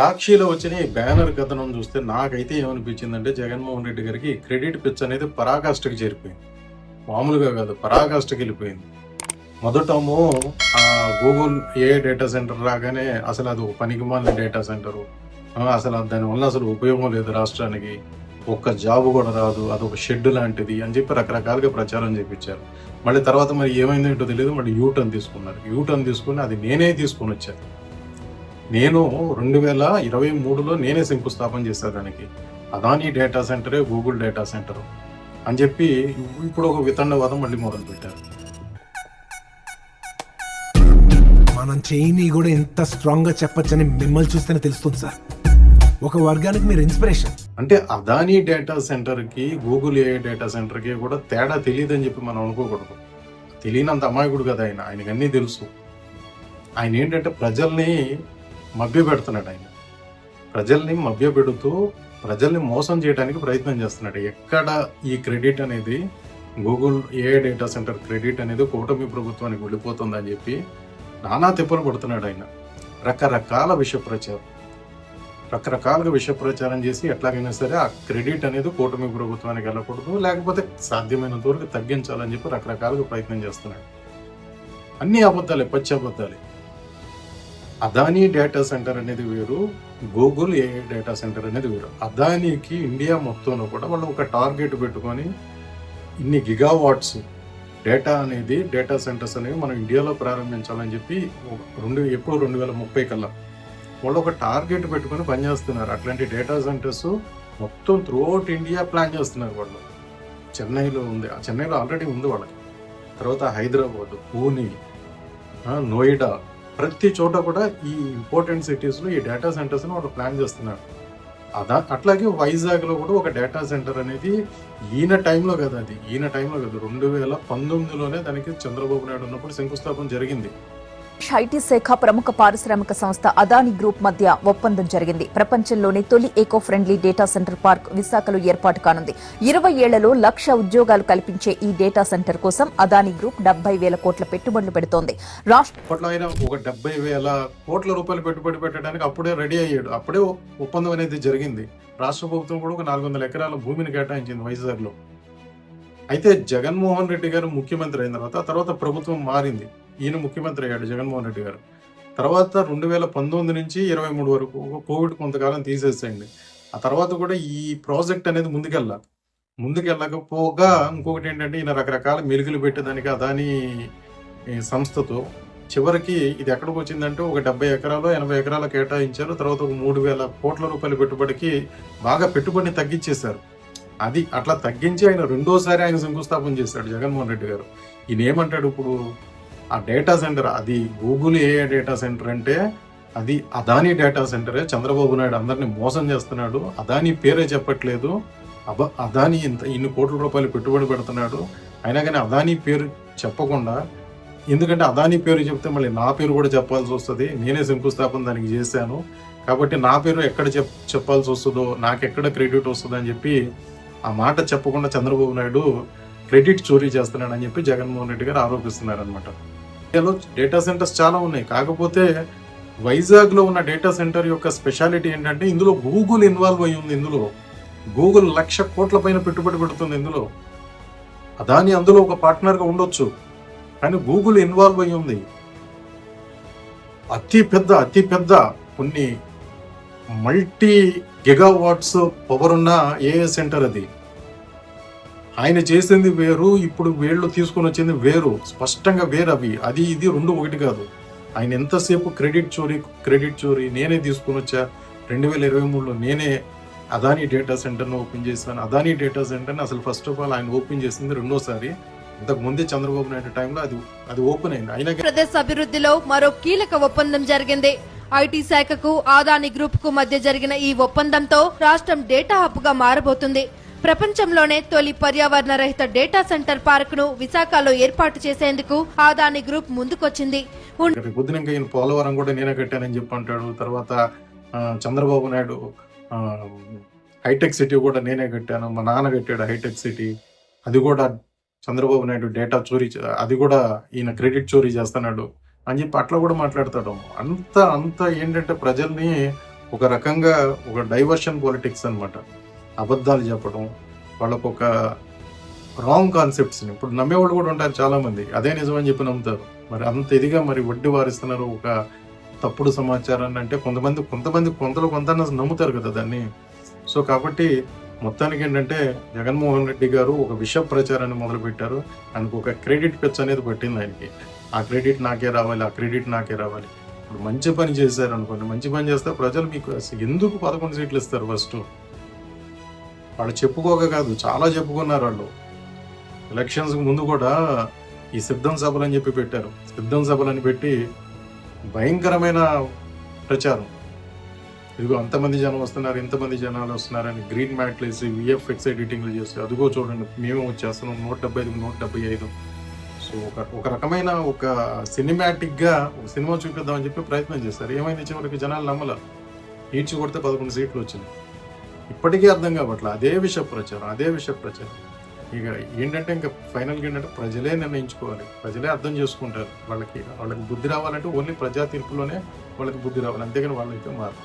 సాక్షిలో వచ్చిన ఈ బ్యానర్ కథనం చూస్తే నాకైతే ఏమనిపించిందంటే జగన్మోహన్ రెడ్డి గారికి క్రెడిట్ పిచ్ అనేది పరాకాష్ఠకి చేరిపోయింది. మామూలుగా కాదు పరాకాష్ఠకి వెళ్ళిపోయింది. మొదటము ఆ గూగుల్ ఏ డేటా సెంటర్ రాగానే అసలు అది ఒక పనికిమాలిన డేటా సెంటరు. అసలు దానివల్ల అసలు ఉపయోగం లేదు రాష్ట్రానికి. ఒక్క జాబ్ కూడా రాదు అది ఒక షెడ్ లాంటిది అని చెప్పి రకరకాలుగా ప్రచారం చేపించారు. మళ్ళీ తర్వాత మరి ఏమైందో తెలియదు మళ్ళీ యూటర్న్ తీసుకున్నారు. యూటర్న్ తీసుకుని అది నేనే తీసుకొని వచ్చాను. నేను రెండు వేల ఇరవై మూడులో నేనే శంకుస్థాపన చేశాను దానికి. అదానీ డేటా సెంటరే గూగుల్ డేటా సెంటర్ అని చెప్పి ఇప్పుడు ఒక వితండవాదం మళ్ళీ మొదలు పెట్టారు. మనం చేయని కూడా ఎంత స్ట్రాంగ్గా చెప్పొచ్చని మిమ్మల్ని చూస్తేనే తెలుస్తుంది సార్. ఒక వర్గానికి మీరు ఇన్స్పిరేషన్. అంటే అదానీ డేటా సెంటర్కి గూగుల్ ఏ డేటా సెంటర్కి కూడా తేడా తెలియదని చెప్పి మనం అనుకోకూడదు. తెలియనంత అమాయకుడు కదా ఆయన ఆయనకి అన్నీ తెలుసు. ఆయన ఏంటంటే ప్రజల్ని మభ్యపెడుతున్నాడు ఆయన. ప్రజల్ని మభ్యపెడుతూ ప్రజల్ని మోసం చేయడానికి ప్రయత్నం చేస్తున్నాడు. ఎక్కడ ఈ క్రెడిట్ అనేది Google AI data centre credit అనేది కూటమి ప్రభుత్వానికి వెళ్ళిపోతుందని చెప్పి నానా తిప్పలు పడుతున్నాడు ఆయన. రకరకాల విష ప్రచారం రకరకాలుగా విష ప్రచారం చేసి ఎట్లాగైనా సరే ఆ క్రెడిట్ అనేది కూటమి ప్రభుత్వానికి వెళ్ళకూడదు లేకపోతే సాధ్యమైనంత వరకు తగ్గించాలని చెప్పి రకరకాలుగా ప్రయత్నం చేస్తున్నాడు. అన్ని అబద్ధాలే పచ్చి అబద్ధాలే. అదానీ డేటా సెంటర్ అనేది వేరు గూగుల్ ఏ డేటా సెంటర్ అనేది వేరు. అదానీకి ఇండియా మొత్తంలో కూడా వాళ్ళు ఒక టార్గెట్ పెట్టుకొని ఇన్ని గిగావాట్స్ డేటా అనేది డేటా సెంటర్స్ అనేవి మనం ఇండియాలో ప్రారంభించాలని చెప్పి రెండు ఎప్పుడు రెండు వేల ముప్పై కల్లా వాళ్ళు ఒక టార్గెట్ పెట్టుకొని పనిచేస్తున్నారు అట్లాంటి డేటా సెంటర్స్ మొత్తం త్రూఅవుట్ ఇండియా ప్లాన్ చేస్తున్నారు వాళ్ళు. చెన్నైలో ఉంది. ఆ చెన్నైలో ఆల్రెడీ ఉంది వాళ్ళకి. తర్వాత హైదరాబాద్ పూణే నోయిడా ప్రతి చోట కూడా ఈ ఇంపార్టెంట్ సిటీస్లో ఈ డేటా సెంటర్స్ని వాళ్ళు ప్లాన్ చేస్తున్నారు అదా అట్లాగే వైజాగ్లో కూడా ఒక డేటా సెంటర్ అనేది ఈయన టైంలో కదా అది. ఈయన టైంలో కదా. రెండు వేల పంతొమ్మిదిలోనే దానికి చంద్రబాబు నాయుడు ఉన్నప్పుడు శంకుస్థాపన జరిగింది. ఐటీ శాఖ ప్రముఖ పారిశ్రామిక సంస్థ అదాని గ్రూప్ మధ్య ఒప్పందం జరిగింది. ప్రపంచంలోని తొలి ఏకో ఫ్రెండ్లీ డేటా సెంటర్ పార్క్ విశాఖలో ఏర్పాటు కానుంది. ఇరవై ఏళ్ళలో లక్ష ఉద్యోగాలు కల్పించే ఈ డేటా సెంటర్ కోసం అదాని గ్రూప్ డెబ్బై వేల కోట్ల పెట్టుబడులు పెడుతోంది. రాష్ట్ర ఒక డెబ్బై వేల కోట్ల రూపాయలు పెట్టుబడి పెట్టడానికి అప్పుడే రెడీ అయ్యాడు. అప్పుడే ఒప్పందం అనేది జరిగింది. రాష్ట్ర ప్రభుత్వం కూడా ఒక నాలుగు వందల ఎకరాల భూమిని కేటాయించింది వైజాగ్లో అయితే జగన్మోహన్ రెడ్డి గారు ముఖ్యమంత్రి అయిన తర్వాత తర్వాత ప్రభుత్వం మారింది. ఈయన ముఖ్యమంత్రి అయ్యాడు జగన్మోహన్ రెడ్డి గారు. తర్వాత రెండు వేల పంతొమ్మిది నుంచి ఇరవై మూడు వరకు కోవిడ్ కొంతకాలం తీసేసేయండి. ఆ తర్వాత కూడా ఈ ప్రాజెక్ట్ అనేది ముందుకెళ్ళా ముందుకెళ్ళకపోగా ఇంకొకటి ఏంటంటే ఈయన రకరకాల మెరుగులు పెట్టేదానికి అదాని ఈ సంస్థతో చివరికి ఇది ఎక్కడికి వచ్చిందంటే ఒక డెబ్బై ఎకరాలు ఎనభై ఎకరాలు కేటాయించారు. తర్వాత ఒక మూడు వేల కోట్ల రూపాయల పెట్టుబడికి బాగా పెట్టుబడిని తగ్గించేశారు. అది అట్లా తగ్గించి ఆయన రెండోసారి ఆయన శంకుస్థాపన చేశాడు జగన్మోహన్ రెడ్డి గారు. ఈయన ఏమంటాడు ఇప్పుడు? ఆ డేటా సెంటర్ అది గూగుల్ ఏ డేటా సెంటర్ అంటే అది అదానీ డేటా సెంటరే చంద్రబాబు నాయుడు అందరిని మోసం చేస్తున్నాడు. అదానీ పేరే చెప్పట్లేదు. అబ అదానీ ఇంత ఇన్ని కోట్ల రూపాయలు పెట్టుబడి పెడుతున్నాడు. అయినా కానీ అదానీ పేరు చెప్పకుండా ఎందుకంటే అదానీ పేరు చెప్తే మళ్ళీ నా పేరు కూడా చెప్పాల్సి వస్తుంది. నేనే శంకుస్థాపన దానికి చేశాను. కాబట్టి నా పేరు ఎక్కడ చెప్ చెప్పాల్సి వస్తుందో నాకు ఎక్కడ క్రెడిట్ వస్తుందో అని చెప్పి ఆ మాట చెప్పకుండా చంద్రబాబు నాయుడు క్రెడిట్ చోరీ చేస్తున్నాడని చెప్పి జగన్మోహన్ రెడ్డి గారు ఆరోపిస్తున్నారనమాట డేటా సెంటర్స్ చాలా ఉన్నాయి. కాకపోతే వైజాగ్లో ఉన్న డేటా సెంటర్ యొక్క స్పెషాలిటీ ఏంటంటే ఇందులో గూగుల్ ఇన్వాల్వ్ అయి ఉంది ఇందులో. గూగుల్ లక్ష కోట్ల పైన పెట్టుబడి పెడుతుంది ఇందులో. అదాని అందులో ఒక పార్ట్నర్గా ఉండొచ్చు. కానీ గూగుల్ ఇన్వాల్వ్ అయి ఉంది. అతి పెద్ద అతి పెద్ద కొన్ని మల్టీ గిగావాట్స్ పవర్ ఉన్న ఏఏ సెంటర్ అది. ఆయన చేసింది వేరు ఇప్పుడు వీళ్ళు తీసుకొని వచ్చింది వేరు. స్పష్టంగా వేరు అవి. అది ఇది రెండు ఒకటి కాదు. ఆయన ఎంతసేపు క్రెడిట్ చోరీ క్రెడిట్ చోరీ నేనే తీసుకొని వచ్చా? రెండు వేల ఇరవై మూడులో నేనే అదానీ డేటా సెంటర్ను ఓపెన్ చేశాను. అదానీ డేటా సెంటర్ని అసలు ఫస్ట్ ఆఫ్ ఆల్ ఆయన ఓపెన్ చేసింది రెండోసారి. ఇంతకు ముందే చంద్రబాబు నాయుడు టైంలో అది అది ఓపెన్ అయింది. అయినా ప్రదేశ్ అభివృద్ధిలో మరో కీలక ఒప్పందం జరిగింది. ఐటీ శాఖకు ఆదాని గ్రూప్కు మధ్య జరిగిన ఈ ఒప్పందంతో రాష్ట్రం డేటా హబ్గా మారబోతుంది. ప్రపంచంలోనే తొలి పర్యావరణ రహిత డేటా సెంటర్ పార్క్ను విశాఖలో ఏర్పాటు చేసేందుకు ఆదాని గ్రూప్ ముందుకొచ్చింది. పొద్దున ఇంకా ఈయన పోలవరం కూడా నేనే కట్టానని చెప్పి అంటాడు. తర్వాత చంద్రబాబు నాయుడు హైటెక్ సిటీ కూడా నేనే కట్టాను. మా నాన్న కట్టాడు హైటెక్ సిటీ. అది కూడా చంద్రబాబు నాయుడు డేటా చోరీ అది కూడా ఈయన క్రెడిట్ చోరీ చేస్తున్నాడు అని చెప్పి అట్లా కూడా మాట్లాడతాడు. అంత అంత ఏంటంటే ప్రజల్ని ఒక రకంగా ఒక డైవర్షన్ పాలిటిక్స్ అన్నమాట. అబద్ధాలు చెప్పడం వాళ్ళకు ఒక రాంగ్ కాన్సెప్ట్స్ని ఇప్పుడు నమ్మేవాళ్ళు కూడా ఉంటారు చాలామంది. అదే నిజమని చెప్పి నమ్ముతారు. మరి అంత ఇదిగా మరి వడ్డీ వారిస్తున్నారు ఒక తప్పుడు సమాచారాన్ని అంటే కొంతమంది కొంతమంది కొంతలో కొంత నమ్ముతారు కదా దాన్ని. సో కాబట్టి మొత్తానికి ఏంటంటే జగన్మోహన్ రెడ్డి గారు ఒక విష ప్రచారాన్ని మొదలుపెట్టారు. ఆయనకు ఒక క్రెడిట్ పిచ్ అనేది పట్టింది ఆయనకి. ఆ క్రెడిట్ నాకే రావాలి ఆ క్రెడిట్ నాకే రావాలి. ఇప్పుడు మంచి పని చేశారు అనుకోండి మంచి పని చేస్తే ప్రజలు మీకు ఎందుకు పదకొండు సీట్లు ఇస్తారు ఫస్ట్? వాళ్ళు చెప్పుకోక కాదు చాలా చెప్పుకున్నారు వాళ్ళు. ఎలక్షన్స్కి ముందు కూడా ఈ సిద్ధం సభలు అని చెప్పి పెట్టారు. సిద్ధం సభలు అని పెట్టి భయంకరమైన ప్రచారం. ఇదిగో అంతమంది జనం వస్తున్నారు ఇంతమంది జనాలు వస్తున్నారని గ్రీన్ మ్యాట్లు వేసి విఎఫ్ఎక్స్ ఎడిటింగ్లు చేసి అదిగో చూడండి మేము వచ్చేస్తున్నాం నూట డెబ్బై ఐదు నూట డెబ్బై ఐదు. సో ఒక ఒక రకమైన ఒక సినిమాటిక్గా ఒక సినిమా చూపిద్దామని చెప్పి ప్రయత్నం చేస్తారు ఏమైంది చివరికి? జనాలు నమ్మల. ఈడ్చి కొడితే పదకొండు సీట్లు వచ్చినాయి. ఇప్పటికీ అర్థం కావట్లే అదే విష ప్రచారం అదే విష ప్రచారం ఇక ఏంటంటే ఇంకా ఫైనల్గా ఏంటంటే ప్రజలే నిర్ణయించుకోవాలి. ప్రజలే అర్థం చేసుకుంటారు. వాళ్ళకి వాళ్ళకి బుద్ధి రావాలంటే ఓన్లీ ప్రజా తీర్పులోనే వాళ్ళకి బుద్ధి రావాలి. అంతేగాని వాళ్ళైతే మారు